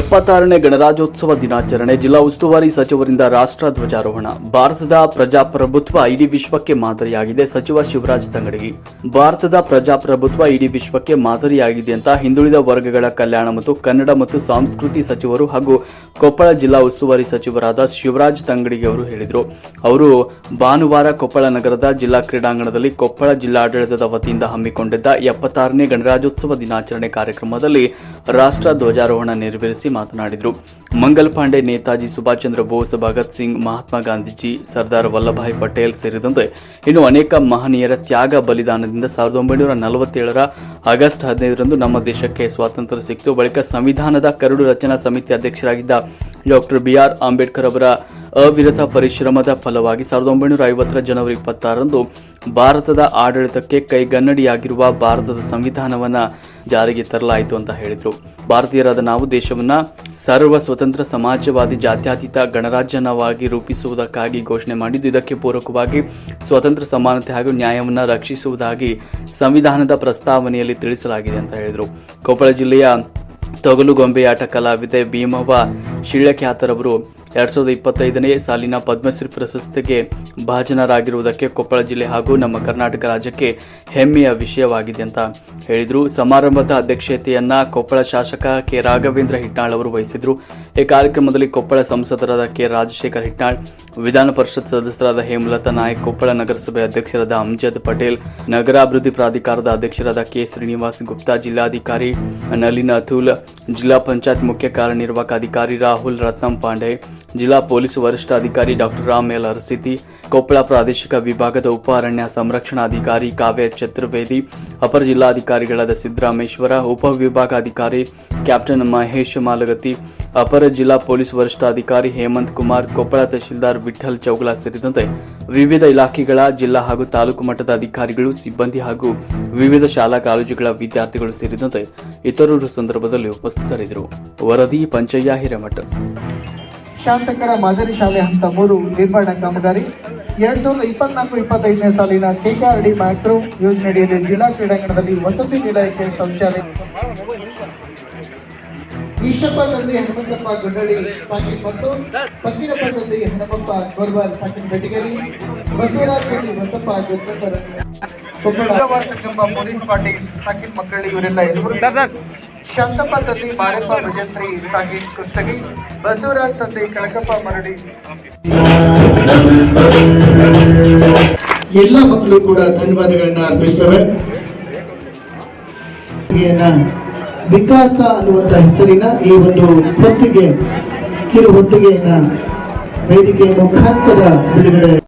ಎಪ್ಪತ್ತಾರನೇ ಗಣರಾಜ್ಯೋತ್ಸವ ದಿನಾಚರಣೆ ಜಿಲ್ಲಾ ಉಸ್ತುವಾರಿ ಸಚಿವರಿಂದ ರಾಷ್ಟ್ರ ಧ್ವಜಾರೋಹಣ. ಭಾರತದ ಪ್ರಜಾಪ್ರಭುತ್ವ ಇಡೀ ವಿಶ್ವಕ್ಕೆ ಮಾದರಿಯಾಗಿದೆ, ಸಚಿವ ಶಿವರಾಜ್ ತಂಗಡಗಿ. ಭಾರತದ ಪ್ರಜಾಪ್ರಭುತ್ವ ಇಡೀ ವಿಶ್ವಕ್ಕೆ ಮಾದರಿಯಾಗಿದೆ ಅಂತ ಹಿಂದುಳಿದ ವರ್ಗಗಳ ಕಲ್ಯಾಣ ಮತ್ತು ಕನ್ನಡ ಮತ್ತು ಸಂಸ್ಕೃತಿ ಸಚಿವರು ಹಾಗೂ ಕೊಪ್ಪಳ ಜಿಲ್ಲಾ ಉಸ್ತುವಾರಿ ಸಚಿವರಾದ ಶಿವರಾಜ್ ತಂಗಡಿಗೆ ಅವರು ಹೇಳಿದರು. ಅವರು ಭಾನುವಾರ ಕೊಪ್ಪಳ ನಗರದ ಜಿಲ್ಲಾ ಕ್ರೀಡಾಂಗಣದಲ್ಲಿ ಕೊಪ್ಪಳ ಜಿಲ್ಲಾಡಳಿತದ ವತಿಯಿಂದ ಹಮ್ಮಿಕೊಂಡಿದ್ದ ಎಪ್ಪತ್ತಾರನೇ ಗಣರಾಜ್ಯೋತ್ಸವ ದಿನಾಚರಣೆ ಕಾರ್ಯಕ್ರಮದಲ್ಲಿ ರಾಷ್ಟ್ರ ಧ್ವಜಾರೋಹಣ ನೆರವೇರಿಸಿ ಮಾತನಾಡಿದರು. ಮಂಗಲ್ ಪಾಂಡೆ, ನೇತಾಜಿ ಸುಭಾಷ್ ಚಂದ್ರ ಬೋಸ್, ಭಗತ್ ಸಿಂಗ್, ಮಹಾತ್ಮ ಗಾಂಧೀಜಿ, ಸರ್ದಾರ್ ವಲ್ಲಭಾಯ್ ಪಟೇಲ್ ಸೇರಿದಂತೆ ಇನ್ನು ಅನೇಕ ಮಹನೀಯರ ತ್ಯಾಗ ಬಲಿದಾನದಿಂದ ಸಾವಿರದ ಒಂಬೈನೂರ ನಲವತ್ತೇಳರ ಆಗಸ್ಟ್ ಹದಿನೈದರಂದು ನಮ್ಮ ದೇಶಕ್ಕೆ ಸ್ವಾತಂತ್ರ್ಯ ಸಿಕ್ತು ಬಳಿಕ ಸಂವಿಧಾನದ ಕರಡು ರಚನಾ ಸಮಿತಿ ಅಧ್ಯಕ್ಷರಾಗಿದ್ದ ಡಾಕ್ಟರ್ ಬಿಆರ್ ಅಂಬೇಡ್ಕರ್ ಅವರ ಅವಿರತ ಪರಿಶ್ರಮದ ಫಲವಾಗಿ ಸಾವಿರದ ಒಂಬೈನೂರ ಐವತ್ತರ ಜನವರಿ ಇಪ್ಪತ್ತಾರರಂದು ಭಾರತದ ಆಡಳಿತಕ್ಕೆ ಕೈಗನ್ನಡಿಯಾಗಿರುವ ಭಾರತದ ಸಂವಿಧಾನವನ್ನು ಜಾರಿಗೆ ತರಲಾಯಿತು ಅಂತ ಹೇಳಿದರು. ಭಾರತೀಯರಾದ ನಾವು ದೇಶವನ್ನ ಸರ್ವ ಸ್ವತಂತ್ರ ಸಮಾಜವಾದಿ ಜಾತ್ಯತೀತ ಗಣರಾಜ್ಯನವಾಗಿ ರೂಪಿಸುವುದಕ್ಕಾಗಿ ಘೋಷಣೆ ಮಾಡಿದ್ದು, ಇದಕ್ಕೆ ಪೂರಕವಾಗಿ ಸ್ವತಂತ್ರ ಸಮಾನತೆ ಹಾಗೂ ನ್ಯಾಯವನ್ನು ರಕ್ಷಿಸುವುದಾಗಿ ಸಂವಿಧಾನದ ಪ್ರಸ್ತಾವನೆಯಲ್ಲಿ ತಿಳಿಸಲಾಗಿದೆ ಅಂತ ಹೇಳಿದರು. ಕೊಪ್ಪಳ ಜಿಲ್ಲೆಯ ತೊಗಲುಗೊಂಬೆಯಾಟ ಕಲಾವಿದೆ ಭೀಮವ್ವ ಶಿಳ್ಯಖ್ಯಾತರವರು ಎರಡ್ ಸಾವಿರದ ಇಪ್ಪತ್ತೈದನೇ ಸಾಲಿನ ಪದ್ಮಶ್ರೀ ಪ್ರಶಸ್ತಿಗೆ ಭಾಜನರಾಗಿರುವುದಕ್ಕೆ ಕೊಪ್ಪಳ ಜಿಲ್ಲೆ ಹಾಗೂ ನಮ್ಮ ಕರ್ನಾಟಕ ರಾಜ್ಯಕ್ಕೆ ಹೆಮ್ಮೆಯ ವಿಷಯವಾಗಿದೆ ಅಂತ ಹೇಳಿದರು. ಸಮಾರಂಭದ ಅಧ್ಯಕ್ಷತೆಯನ್ನ ಕೊಪ್ಪಳ ಶಾಸಕ ಕೆ. ರಾಘವೇಂದ್ರ ಹಿಟ್ನಾಳ್ ಅವರು ವಹಿಸಿದ್ರು. ಈ ಕಾರ್ಯಕ್ರಮದಲ್ಲಿ ಕೊಪ್ಪಳ ಸಂಸದರಾದ ಕೆ. ರಾಜಶೇಖರ್ ಹಿಟ್ನಾಳ್, ವಿಧಾನ ಪರಿಷತ್ ಸದಸ್ಯರಾದ ಹೇಮಲತಾ ನಾಯಕ್, ಕೊಪ್ಪಳ ನಗರಸಭೆ ಅಧ್ಯಕ್ಷರಾದ ಅಮ್ಜದ್ ಪಟೇಲ್, ನಗರಾಭಿವೃದ್ಧಿ ಪ್ರಾಧಿಕಾರದ ಅಧ್ಯಕ್ಷರಾದ ಕೆ. ಶ್ರೀನಿವಾಸ್ ಗುಪ್ತಾ, ಜಿಲ್ಲಾಧಿಕಾರಿ ನಲಿನ್ ಅತುಲ್, ಜಿಲ್ಲಾ ಪಂಚಾಯತ್ ಮುಖ್ಯ ಕಾರ್ಯನಿರ್ವಾಹಕ ಅಧಿಕಾರಿ ರಾಹುಲ್ ರತ್ನಂ ಪಾಂಡೆ ಜಿಲ್ಲಾ ಪೊಲೀಸ್ ವರಿಷ್ಠಾಧಿಕಾರಿ ಡಾಕ್ಟರ್ ರಾಮ್ ಎಲ್ ಅರಸಿತಿ, ಕೊಪ್ಪಳ ಪ್ರಾದೇಶಿಕ ವಿಭಾಗದ ಉಪ ಅರಣ್ಯ ಸಂರಕ್ಷಣಾಧಿಕಾರಿ ಕಾವ್ಯ ಚತುರ್ವೇದಿ ಅಪರ ಜಿಲ್ಲಾಧಿಕಾರಿಗಳಾದ ಸಿದ್ದರಾಮೇಶ್ವರ ಉಪವಿಭಾಗಾಧಿಕಾರಿ ಕ್ಯಾಪ್ಟನ್ ಮಹೇಶ್ ಮಾಲಗತಿ ಅಪರ ಜಿಲ್ಲಾ ಪೊಲೀಸ್ ವರಿಷ್ಠಾಧಿಕಾರಿ ಹೇಮಂತ್ ಕುಮಾರ್, ಕೊಪ್ಪಳ ತಹಶೀಲ್ದಾರ್ ವಿಠಲ್ ಚೌಗಲ ಸೇರಿದಂತೆ ವಿವಿಧ ಇಲಾಖೆಗಳ ಜಿಲ್ಲಾ ಹಾಗೂ ತಾಲೂಕು ಮಟ್ಟದ ಅಧಿಕಾರಿಗಳು, ಸಿಬ್ಬಂದಿ ಹಾಗೂ ವಿವಿಧ ಶಾಲಾ ಕಾಲೇಜುಗಳ ವಿದ್ಯಾರ್ಥಿಗಳು ಸೇರಿದಂತೆ ಇತರರು ಸಂದರ್ಭದಲ್ಲಿ ಉಪಸ್ಥಿತರಿದ್ದರು. ವರದಿ ಪಂಚಯ್ಯ ಹಿರೇಮಠ. ಶಾಸಕರ ಮಾದರಿ ಶಾಲೆ ಹಂತ ಮೂರು ನಿರ್ಮಾಣ ಕಾಮಗಾರಿ. ಎರಡ್ ಸಾವಿರದ ಇಪ್ಪತ್ನಾಲ್ಕು, ಇಪ್ಪತ್ತೈದನೇ ಸಾಲಿನ ಕೆಕೆಆರ್ಡಿ ಮ್ಯಾಕ್ರೋ ಯೋಜನೆಯಡಿಯಲ್ಲಿ ಜಿಲ್ಲಾ ಕ್ರೀಡಾಂಗಣದಲ್ಲಿ ವಸತಿ ನಿಲಯಕ್ಕೆ ಶೌಚಾಲಯ. ಈಶಪ್ಪದಲ್ಲಿ ಹನುಮಂತಪ್ಪ ಗುಂಡಳ್ಳಿ ಸಾಕಿನ್ ಮತ್ತು ಪಕ್ಕಿನಪ್ಪದಲ್ಲಿ ಹನುಮಪ್ಪ ಗೋರ್ವಾಲ್ ಸಾಕಿನ್ ಬೆಟಗೇರಿ ಬಸವರಾಜ್ ರೆಡ್ಡಿ ಬಸಪ್ಪ ಸಂಗಮ ಮೋನಿನ್ ಪಾಟೀಲ್ ಸಾಕಿನ್ ಮಕ್ಕಳಿ ಇವರೆಲ್ಲ ಇರುವರು ಶಾಂತಪ್ಪ ತಂದೆ ಮಾರಪ್ಪ ಭಜಂತ್ರಿ ಸಾಗೇಶ್ ಕುಷ್ಟಗಿ ಬಸವರಾಜ್ ತಂದೆ ಕಳಕಪ್ಪ ಮರಡಿ. ಎಲ್ಲ ಮಕ್ಕಳು ಕೂಡ ಧನ್ಯವಾದಗಳನ್ನ ಅರ್ಪಿಸ್ತವೆ. ವಿಕಾಸ ಅನ್ನುವಂತ ಹೆಸರಿನ ಈ ಒಂದು ಹೊತ್ತಿಗೆ ಕಿರು ಹೊತ್ತಿಗೆಯನ್ನ ವೇದಿಕೆಯ ಮುಖಾಂತರ ಬಿಡುಗಡೆ